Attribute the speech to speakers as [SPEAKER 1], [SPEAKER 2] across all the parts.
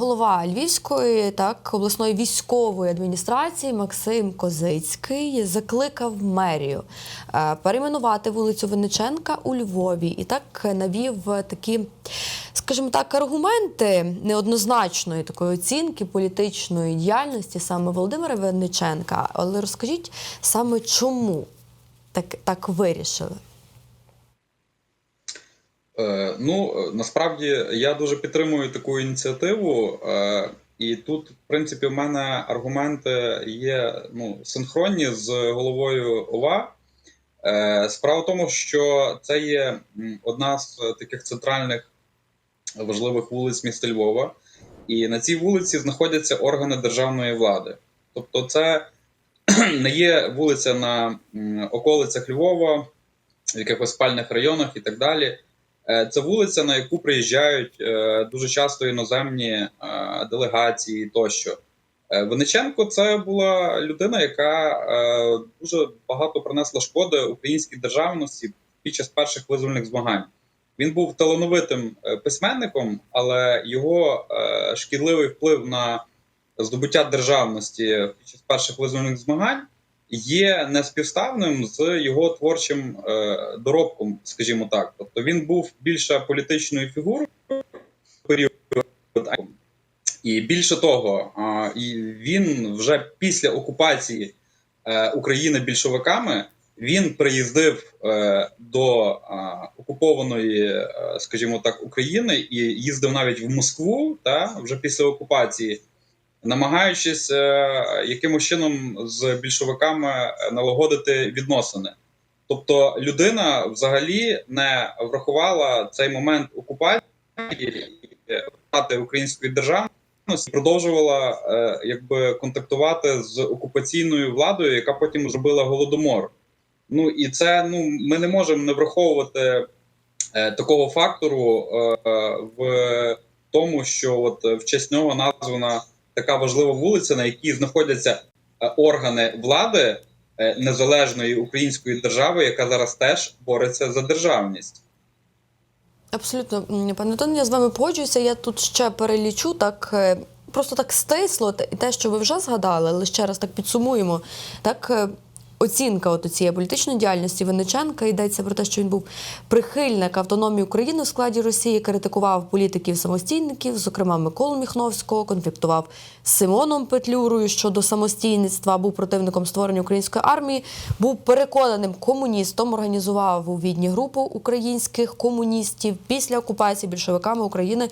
[SPEAKER 1] Голова Львівської так обласної військової адміністрації Максим Козицький закликав мерію е, перейменувати вулицю Винниченка у Львові і так навів такі, скажімо так, аргументи неоднозначної такої оцінки політичної діяльності саме Володимира Винниченка. Але розкажіть саме чому так, так вирішили?
[SPEAKER 2] Е, Ну, е, насправді я дуже підтримую таку ініціативу, е, і тут, в принципі, в мене аргументи є ну, синхронні з головою ОВА. Справа в тому, що це є одна з таких центральних важливих вулиць міста Львова, і на цій вулиці знаходяться органи державної влади. Тобто, це не є вулиця на околицях Львова, в якихось спальних районах і так далі. Е, Це вулиця, на яку приїжджають е, дуже часто іноземні е, делегації тощо. Е, це була людина, яка дуже багато принесла шкоди українській державності під час перших визвольних змагань. Він був талановитим письменником, але його шкідливий вплив на здобуття державності під час перших визвольних змагань є неспівставним з його творчим е, доробком, скажімо так. Тобто він був більше політичною фігурою період. І більше того, він вже після окупації е, України більшовиками він приїздив е, до окупованої, скажімо так, України і їздив навіть в Москву, та вже після окупації, намагаючись е, якимось чином з більшовиками е, налагодити відносини. Тобто людина взагалі не врахувала цей момент окупації і української державності, продовжувала е, якби контактувати з окупаційною владою, яка потім зробила голодомор. Ну і це ну ми не можемо не враховувати е, такого фактору е, в тому, що от в честь нього названа така важлива вулиця, на якій знаходяться е, органи влади е, незалежної української держави, яка зараз теж бореться за державність.
[SPEAKER 1] Абсолютно, пане Тон, я з вами погоджуюся. Я тут ще перелічу так. е, Просто так стисло, і те, що ви вже згадали, але ще раз так підсумуємо. Так, оцінка от цієї політичної діяльності Винниченка йдеться про те, що він був прихильник автономії України в складі Росії, критикував політиків-самостійників, зокрема Миколу Міхновського, конфліктував з Симоном Петлюрою щодо самостійництва, був противником створення української армії, був переконаним комуністом, організував у Відні групу українських комуністів після окупації більшовиками України.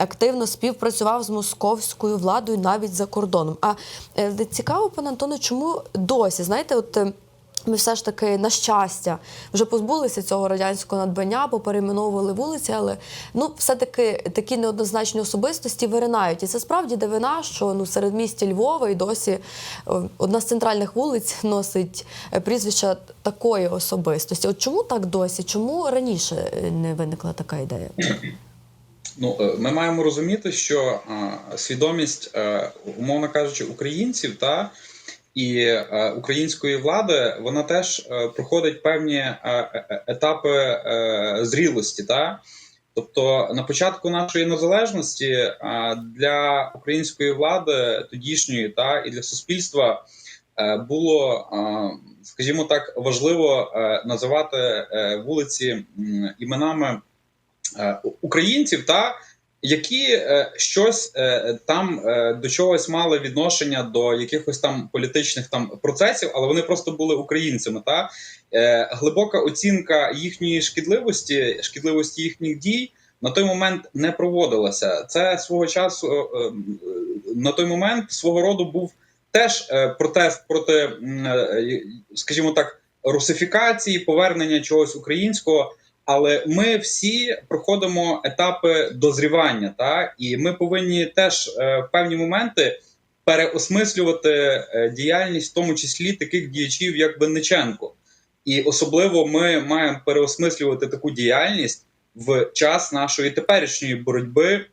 [SPEAKER 1] Активно співпрацював з московською владою навіть за кордоном. А е, цікаво, пане Антоне, чому досі знаєте, от е, ми все ж таки на щастя вже позбулися цього радянського надбання, поперейменовували вулиці, але ну все-таки такі неоднозначні особистості виринають. І це справді дивина, що ну серед місті Львова і досі е, одна з центральних вулиць носить прізвище такої особистості. От чому так досі? Чому раніше не виникла така ідея?
[SPEAKER 2] Ну, е, ми маємо розуміти, що е, свідомість, е, умовно кажучи, українців та і української влади вона теж проходить певні етапи зрілості. Та? Тобто на початку нашої незалежності для української влади тодішньої та і для суспільства було, скажімо так, важливо називати вулиці іменами українців, та які е, щось е, там е, до чогось мали відношення до якихось там політичних там процесів, але вони просто були українцями. Та е, глибока оцінка їхньої шкідливості, шкідливості їхніх дій. На той момент не проводилася. Це свого часу е, е, на той момент свого роду був теж е, протест проти, е, скажімо так, русифікації, повернення чогось українського. Але ми всі проходимо етапи дозрівання, та і ми повинні теж е, в певні моменти переосмислювати е, діяльність, в тому числі таких діячів, як Винниченко. І особливо ми маємо переосмислювати таку діяльність в час нашої теперішньої боротьби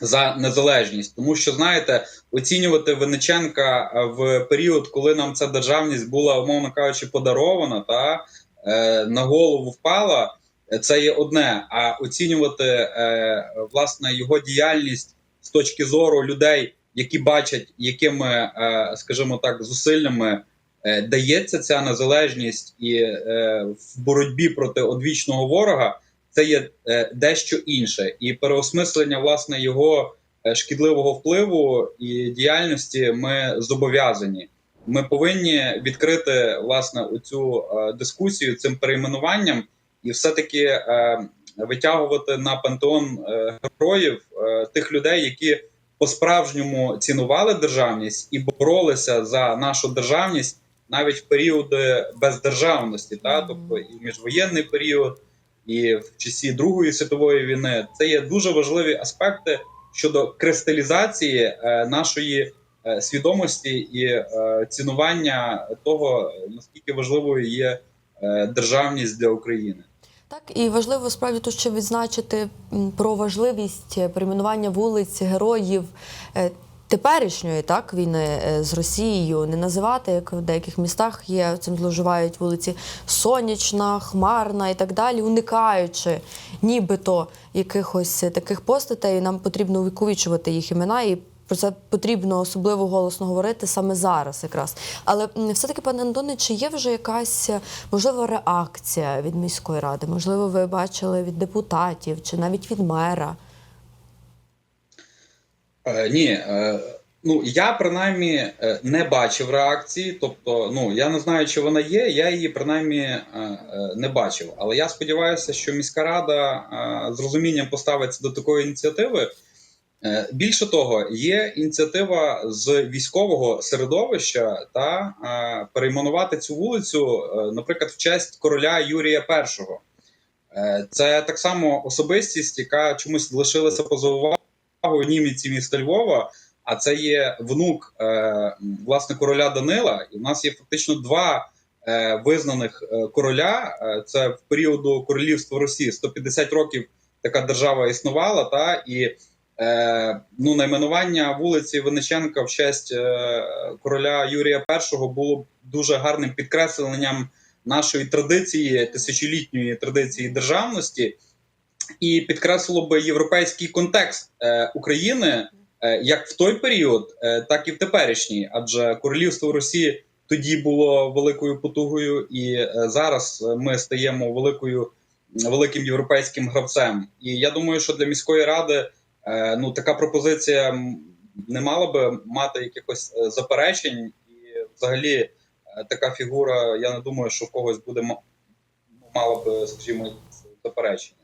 [SPEAKER 2] за незалежність, тому що знаєте, оцінювати Винниченка е, в період, коли нам ця державність була, умовно кажучи, подарована та е, на голову впала. Це є одне, а оцінювати е, власне його діяльність з точки зору людей, які бачать, якими, е, скажімо так, зусиллями е, дається ця незалежність і е, в боротьбі проти одвічного ворога, це є е, дещо інше, і переосмислення власне його е, шкідливого впливу і діяльності ми зобов'язані. Ми повинні відкрити власне оцю е, дискусію цим перейменуванням і все-таки е, витягувати на пантеон е, героїв е, тих людей, які по-справжньому цінували державність і боролися за нашу державність навіть в періоди бездержавності, та
[SPEAKER 1] Мгм.
[SPEAKER 2] тобто і в міжвоєнний період, і в часі Другої світової війни. Це є дуже важливі аспекти щодо кристалізації е, нашої е, свідомості і е, цінування того, наскільки важливою є е, державність для України.
[SPEAKER 1] Так, і важливо справді тут ще відзначити про важливість е, перейменування вулиць героїв е, теперішньої так війни е, з Росією. Не називати, як в деяких містах є цим зловживають вулиці Сонячна, Хмарна і так далі, уникаючи нібито якихось таких постатей. Нам потрібно увіковічувати їх імена і. Про це потрібно особливо голосно говорити саме зараз, якраз. Але все-таки, пане Антоне, чи є вже якась е, можливо реакція від міської ради? Можливо, ви бачили від депутатів чи навіть від мера?
[SPEAKER 2] Е, ні, е, ну я принаймні е, не бачив реакції. Тобто, ну я не знаю, чи вона є. Я її принаймні е, не бачив. Але я сподіваюся, що міська рада з розумінням поставиться до такої ініціативи. Е, Більше того, є ініціатива з військового середовища та е, перейменувати цю вулицю, е, наприклад, в честь короля Юрія І. Це так само особистість, яка чомусь лишилася поза увагою німці міста Львова. А це є внук власне короля Данила. І в нас є фактично два визнаних короля. Це в періоду королівства Росії 150 років така держава існувала. Та і ну, найменування вулиці Винниченка в честь е, короля Юрія І було дуже гарним підкресленням нашої традиції, тисячолітньої традиції державності, і підкреслило би європейський контекст е, України е, як в той період, е, так і в теперішній, адже королівство Росії тоді було великою потугою, і е, зараз ми стаємо великою великим європейським гравцем. І я думаю, що для міської ради е, ну така пропозиція не мала би мати якихось е, заперечень, і взагалі е, така фігура, я не думаю, що в когось буде ну, мала би, скажімо, заперечення.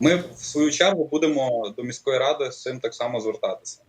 [SPEAKER 2] Ми в свою чергу будемо до міської ради з цим так само звертатися.